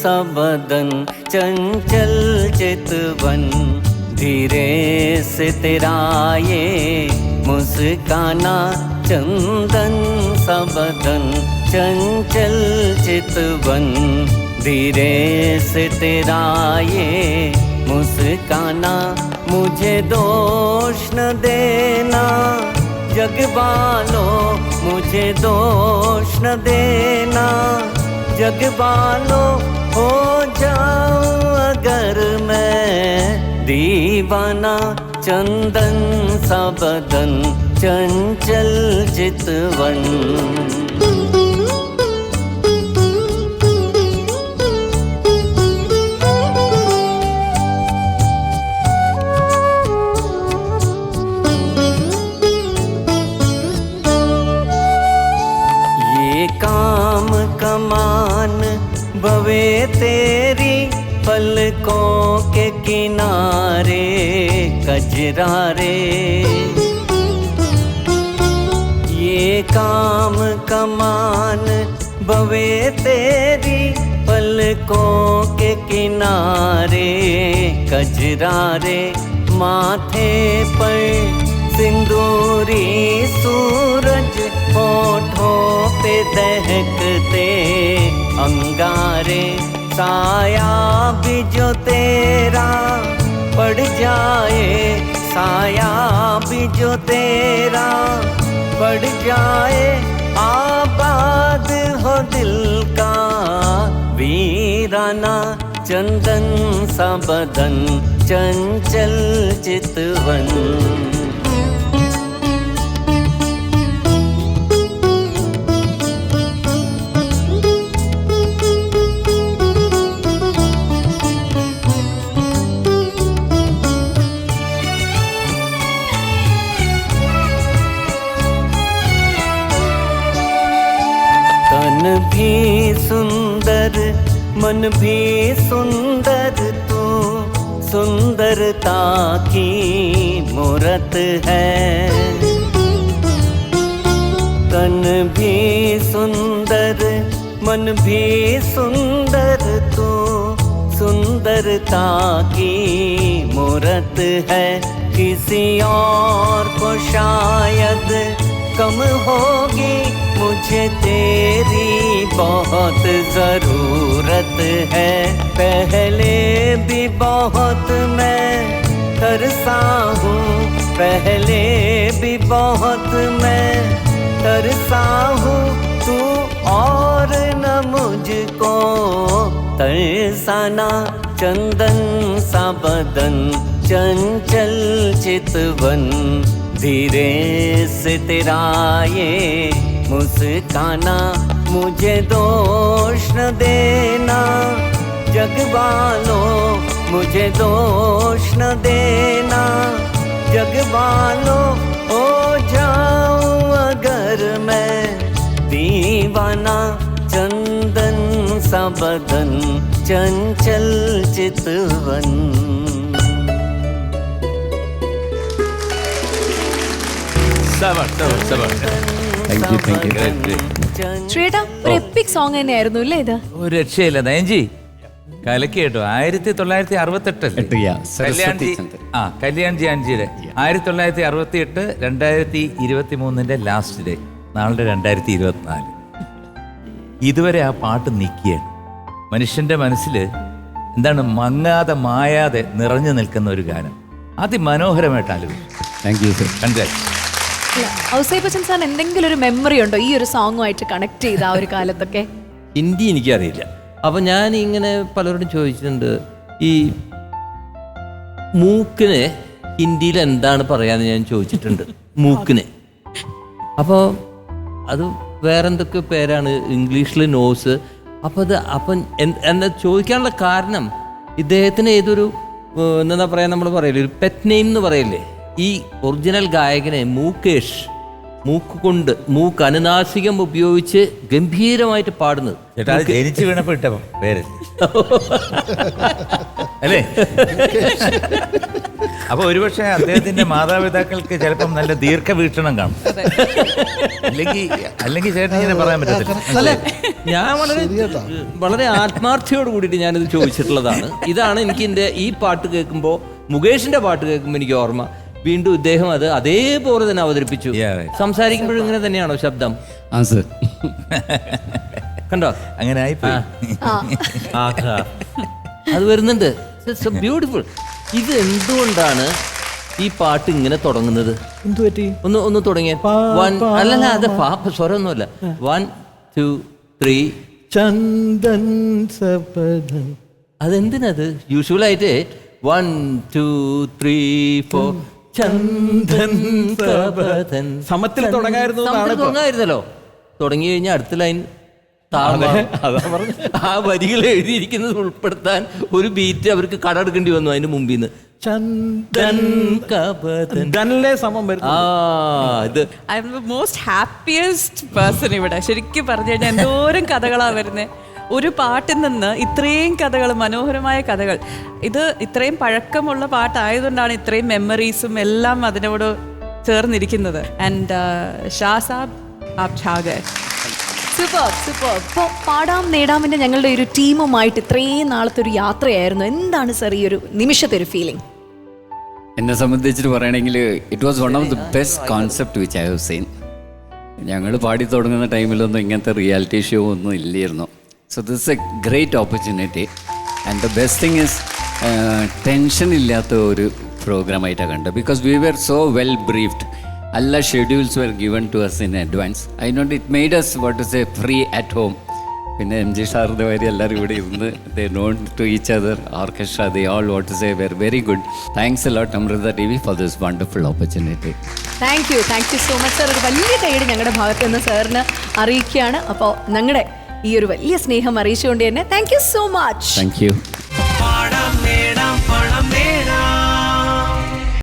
बदन चंचल चितवन धीरे से तेरा ये मुस्काना चंदन सा बदन चंचल चितवन धीरे से तेरा ये मुस्काना, मुझे दोष न देना। जग वालों, मुझे दोष न देना। जग वालों हो जाऊँ अगर मैं दीवाना चंदन सा बदन चंचल चितवन। ये काम कमान भवे तेरी पलकों के किनारे, कजरारे। ये काम कमान भवे तेरी पलकों के किनारे, कजरारे। माथे पर सिंदूरी सूरज होठों पे दहकते। अंगारे, साया भी जो तेरा पड़ जाए, साया भी जो तेरा पड़ जाए, आबाद हो दिल का वीराना चंदन सा बदन, चंचल चितवन। मन भी सुंदर तू सुंदरता की मूरत है। तन भी सुंदर, मन भी सुंदर तू सुंदरता की मूरत है। किसी और को शायद कम होगी। मुझे तेरी बहुत ज़रूरत है। पहले भी बहुत मैं तरसा हूँ। पहले भी बहुत मैं तरसा हूँ। तू और न मुझको तरसाना चंदन सा बदन, चंचल चितवन। धीरे से तेरा ये मुस्काना, मुझे दोष न देना। जग वालों, मुझे दोष न देना। जग वालों, हो जाऊँ अगर मैं दीवाना। चंदन सा बदन, चंचल चितवन। Thank you. Great, great. ശ്രീയേട്ടാ ഒരു എപ്പിക് സോങ് തന്നെയായിരുന്നു അല്ലേ ഇത് ഒരു രക്ഷയില്ല നയൻജി കലക്കി കേട്ടോ ആയിരത്തി തൊള്ളായിരത്തി അറുപത്തെട്ട് എട്ട്, yeah. സരസ്വതി കല്യാൺജി ചന്ദ്രൻ. ആ കല്യാൺജി അഞ്ചിയുടെ ആയിരത്തി തൊള്ളായിരത്തി അറുപത്തി എട്ട് രണ്ടായിരത്തി ഇരുപത്തി മൂന്നിന്റെ ലാസ്റ്റ് ഡേ നാളെ രണ്ടായിരത്തി ഇരുപത്തിനാല് ഇതുവരെ ആ പാട്ട് നിൽക്കുകയാണ് മനുഷ്യന്റെ മനസ്സിൽ എന്താണ് മങ്ങാതെ മായാതെ നിറഞ്ഞു നിൽക്കുന്ന ഒരു ഗാനം അതിമനോഹരമായിട്ട് ആലോചിച്ചു thank you sir congrats Ouseppachan sir എന്തെങ്കിലും ഒരു മെമ്മറി ഉണ്ടോ? ഈ ഒരു സോങ്ങുമായിട്ട് കണക്ട് ചെയ്ത ആ ഒരു കാലത്തൊക്കെ? ഹിന്ദി എനിക്കറിയില്ല. അപ്പൊ ഞാൻ ഇങ്ങനെ പലരോടും ചോദിച്ചിട്ടുണ്ട് ഈ മൂക്കിന് ഹിന്ദിയിൽ എന്താണ് പറയാന്ന് ഞാൻ ചോദിച്ചിട്ടുണ്ട്. മൂക്കിന്. അപ്പോൾ അത് വേറെന്തൊക്കെ പേരാണ്? ഇംഗ്ലീഷിൽ നോസ്. അപ്പോൾ അത് അപ്പം എന്താ ചോദിക്കാനുള്ള കാരണം ഇദ്ദേഹത്തിന് ഏതൊരു എന്താ പറയാ നമ്മൾ പറയില്ലേ ഒരു പെറ്റ് നെയിം എന്ന് പറയില്ലേ? ഈ ഒറിജിനൽ ഗായകനെ മൂക്കേഷ് മൂക്ക് കൊണ്ട് മൂക്ക് അനുനാസികം ഉപയോഗിച്ച് ഗംഭീരമായിട്ട് പാടുന്നത്. ചേട്ടാ അത് ജനിച്ചു വീണപ്പോ ഇട്ട പേര്. അല്ലേ? അപ്പൊ ഒരുപക്ഷെ അദ്ദേഹത്തിന്റെ മാതാപിതാക്കൾക്ക് ചിലപ്പം നല്ല ദീർഘവീക്ഷണം കാണും. അല്ലെങ്കിൽ അല്ലെങ്കിൽ ചേട്ടൻ ഇങ്ങനെ പറയാൻ പറ്റത്തില്ല. അല്ല ഞാൻ വളരെ വളരെ ആത്മാർത്ഥയോട് കൂടിയിട്ട് ഞാനിത് ചോദിച്ചിട്ടുള്ളതാണ്. ഇതാണ് എനിക്ക് എന്റെ ഈ പാട്ട് കേൾക്കുമ്പോൾ മുകേഷിന്റെ പാട്ട് കേൾക്കുമ്പോൾ എനിക്ക് ഓർമ്മ. വീണ്ടും ഇദ്ദേഹം അത് അതേപോലെ തന്നെ അവതരിപ്പിച്ചു. Yeah, right. സംസാരിക്കുമ്പോഴും ഇങ്ങനെ തന്നെയാണോ ശബ്ദം? ആ സർ കണ്ടോ? അങ്ങനെ ആയിപ്പോയി. അത് വരുന്നുണ്ട്. ബ്യൂട്ടിഫുൾ ഇത് എന്തുകൊണ്ടാണ് ഈ പാട്ട് ഇങ്ങനെ തുടങ്ങുന്നത്? ഒന്ന് ഒന്ന് തുടങ്ങിയ. വൺ അല്ലല്ല അത് പാപ്പ സ്വരമൊന്നുമല്ല. വൺ ടു ത്രീ ചന്ദൻ സപദം. അതെന്തിനത്? യൂഷ്വലായിട്ട് വൺ ടു ത്രീ ഫോർ ചന്ദൻ സപദൻ സമത്തിൽ തുടങ്ങായിരുന്നു എന്നാണ് ഇപ്പൊ. തുടങ്ങായിരുന്നല്ലോ. തുടങ്ങി കഴിഞ്ഞാൽ അടുത്ത ലൈൻ ആ വരികൾ എഴുതിയിരിക്കുന്നത് ഉൾപ്പെടുത്താൻ ഒരു ബീറ്റ് അവർക്ക് കടമെടുക്കേണ്ടി വന്നു അതിന്റെ മുമ്പിൽ നിന്ന് ചന്ദൻ കപതൻ ധനല്ലേ സമം വരുന്നു. ആ ഇത്. I am the most happiest person ഇവിടെ. ശരിക്കും പറഞ്ഞു കഴിഞ്ഞാൽ എന്തോരം കഥകളാ വരുന്നത് ഒരു പാട്ടിൽ നിന്ന് ഇത്രയും കഥകൾ മനോഹരമായ കഥകൾ. ഇത് ഇത്രയും പഴക്കമുള്ള പാട്ടായതുകൊണ്ടാണ് ഇത്രയും മെമ്മറീസും എല്ലാം അതിനോട് ചേർന്നിരിക്കുന്നത്. ആൻഡ് ഷാ സാബ് ആപ് സൂപ്പർ സൂപ്പർ ഇപ്പോൾ പാടാം നേടാമിന്റെ ഞങ്ങളുടെ ഒരു ടീമുമായിട്ട് ഇത്രയും നാളത്തെ ഒരു യാത്രയായിരുന്നു. എന്താണ് സർ ഈ ഒരു നിമിഷത്തെ ഒരു ഫീലിംഗ് എന്നെ സംബന്ധിച്ചിട്ട് പറയണമെങ്കിൽ it was one of the best concept which I have seen ഞങ്ങൾ പാടി തുടങ്ങുന്ന ടൈമിലൊന്നും ഇങ്ങനത്തെ റിയാലിറ്റി ഷോ ഒന്നും ഇല്ലായിരുന്നു. So this a great opportunity and the best thing is tension ഇല്ലാത്ത ഒരു പ്രോഗ്രാമായിട്ടാണ് കണ്ടത്. Because we were so well briefed എല്ലാ schedules were given to us in advance അതിനോണ്ട് it made us what is a free at home പിന്നെ M G സാറിന്റെ വരെ എല്ലാവരും ഇവിടെ ഇരുന്ന് they known to each other orchestra they all what is a very very good thanks a lot Amrita T V for this wonderful opportunity thank you thank you so much sir ഒരു വലിയ കൈയ്യടി ഞങ്ങളുടെ ഭാഗത്ത് നിന്ന് സാറിന് അറിയിക്കുകയാണ്. അപ്പോൾ ഞങ്ങളുടെ ഈ ഒരു വലിയ സ്നേഹം അറിയിച്ചുകൊണ്ട് തന്നെ thank you so much thank you